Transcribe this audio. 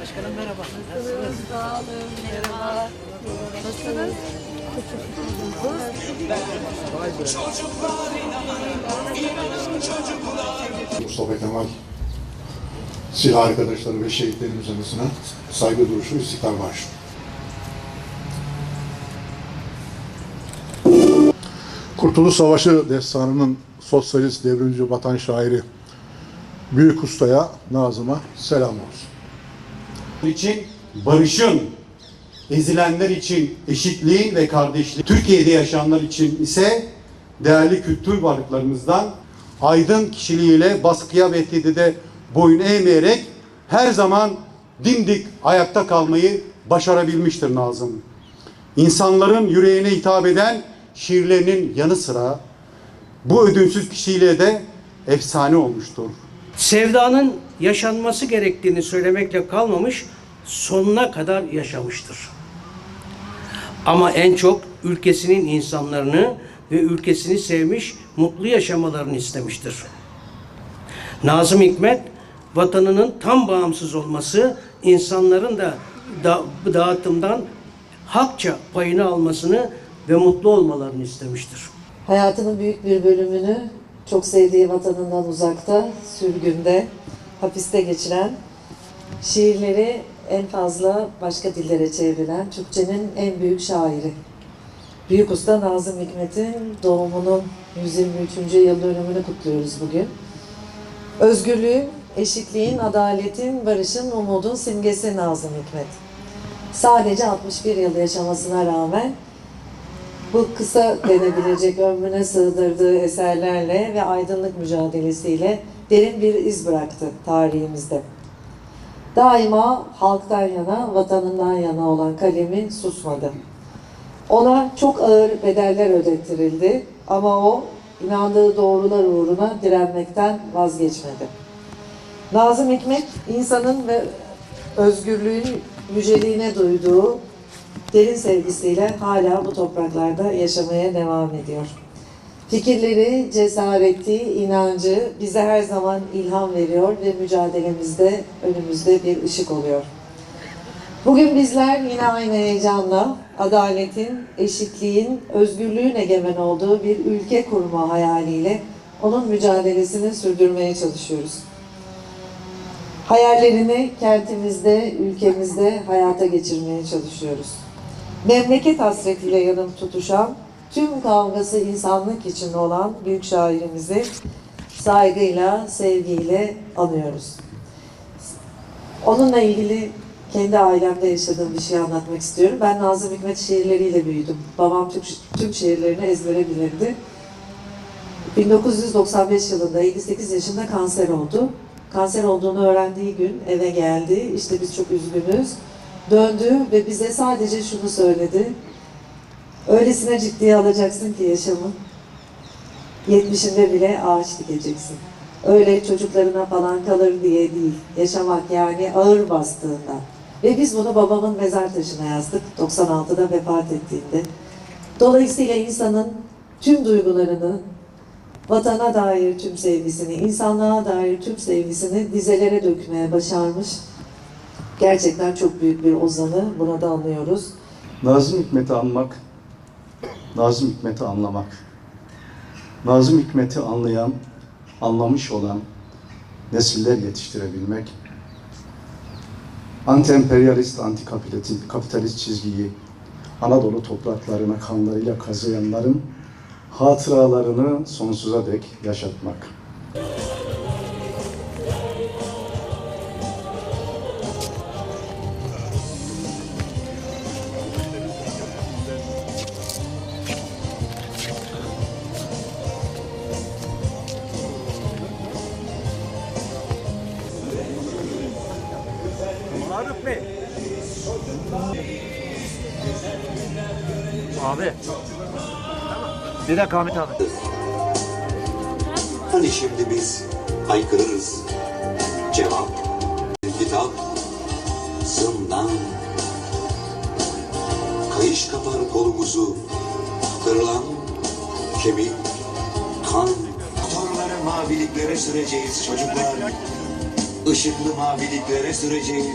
Başkanım merhaba. Nasılsınız? Sağ olun. Merhaba. Nasılsınız? Mustafa Kemal silah arkadaşları ve şehitlerimiz anısına saygı duruşu istiklal marşı. Kurtuluş Savaşı destanının sosyalist devrimci vatan şairi Büyük Usta'ya, Nazım'a selam olsun. için barışın, ezilenler için eşitliğin ve kardeşliğin, Türkiye'de yaşayanlar için ise değerli kültür varlıklarımızdan aydın kişiliğiyle baskıya ve tehdide boyun eğmeyerek her zaman dimdik ayakta kalmayı başarabilmiştir Nazım. İnsanların yüreğine hitap eden şiirlerinin yanı sıra bu ödünsüz kişiyle de efsane olmuştur. sevdanın yaşanması gerektiğini söylemekle kalmamış, sonuna kadar yaşamıştır. Ama en çok ülkesinin insanlarını ve ülkesini sevmiş, mutlu yaşamalarını istemiştir. Nazım Hikmet, vatanının tam bağımsız olması, insanların da dağıtımdan hakça payını almasını ve mutlu olmalarını istemiştir. Hayatının büyük bir bölümünü çok sevdiği vatanından uzakta, sürgünde, hapiste geçiren, şiirleri en fazla başka dillere çevrilen Türkçenin en büyük şairi. Büyük Usta Nazım Hikmet'in doğumunun 123. yıl dönümünü kutluyoruz bugün. Özgürlüğün, eşitliğin, adaletin, barışın, umudun simgesi Nazım Hikmet. Sadece 61 yıl yaşamasına rağmen bu kısa denebilecek ömrüne sığdırdığı eserlerle ve aydınlık mücadelesiyle derin bir iz bıraktı tarihimizde. Daima halktan yana, vatanından yana olan kalemi susmadı. Ona çok ağır bedeller ödettirildi ama o inandığı doğrular uğruna direnmekten vazgeçmedi. Nazım Hikmet insanın ve özgürlüğün yüceliğine duyduğu derin sevgisiyle hala bu topraklarda yaşamaya devam ediyor. Fikirleri, cesareti, inancı bize her zaman ilham veriyor ve mücadelemizde önümüzde bir ışık oluyor. Bugün bizler yine aynı heyecanla adaletin, eşitliğin, özgürlüğün egemen olduğu bir ülke kurma hayaliyle onun mücadelesini sürdürmeye çalışıyoruz. Hayallerini kentimizde, ülkemizde hayata geçirmeye çalışıyoruz. Memleket hasretiyle yanıp tutuşan, tüm kavgası insanlık için olan büyük şairimizi saygıyla, sevgiyle anıyoruz. Onunla ilgili kendi ailemde yaşadığım bir şey anlatmak istiyorum. Ben Nazım Hikmet şiirleriyle büyüdüm. Babam tüm, tüm şiirlerini ezbere bilirdi. 1995 yılında 58 yaşında kanser oldu. Kanser olduğunu öğrendiği gün eve geldi. İşte biz çok üzgünüz. Döndü ve bize sadece şunu söyledi. Öylesine ciddiye alacaksın ki yaşamı. 70'inde bile ağaç dikeceksin. Öyle çocuklarına falan kalır diye değil. Yaşamak yani ağır bastığında. Ve biz bunu babamın mezar taşına yazdık 96'da vefat ettiğinde. Dolayısıyla insanın tüm duygularını, vatana dair tüm sevgisini, insanlığa dair tüm sevgisini dizelere dökmeye başarmış. Gerçekten çok büyük bir ozanı buna da anlıyoruz. Nazım Hikmet'i anmak, Nazım Hikmet'i anlamak. Nazım Hikmet'i anlayan, anlamış olan nesiller yetiştirebilmek, anti-emperyalist, anti-kapitalist çizgiyi Anadolu topraklarına kanlarıyla kazıyanların hatıralarını sonsuza dek yaşatmak. Abi. Bir dakika Ahmet abi. Hani şimdi biz haykırırız. Cevap, kitap, zindan. Kayış kapar kolumuzu, kırılan kemik, kan maviliklere süreceğiz çocuklar. Işıklı maviliklere süreceğiz.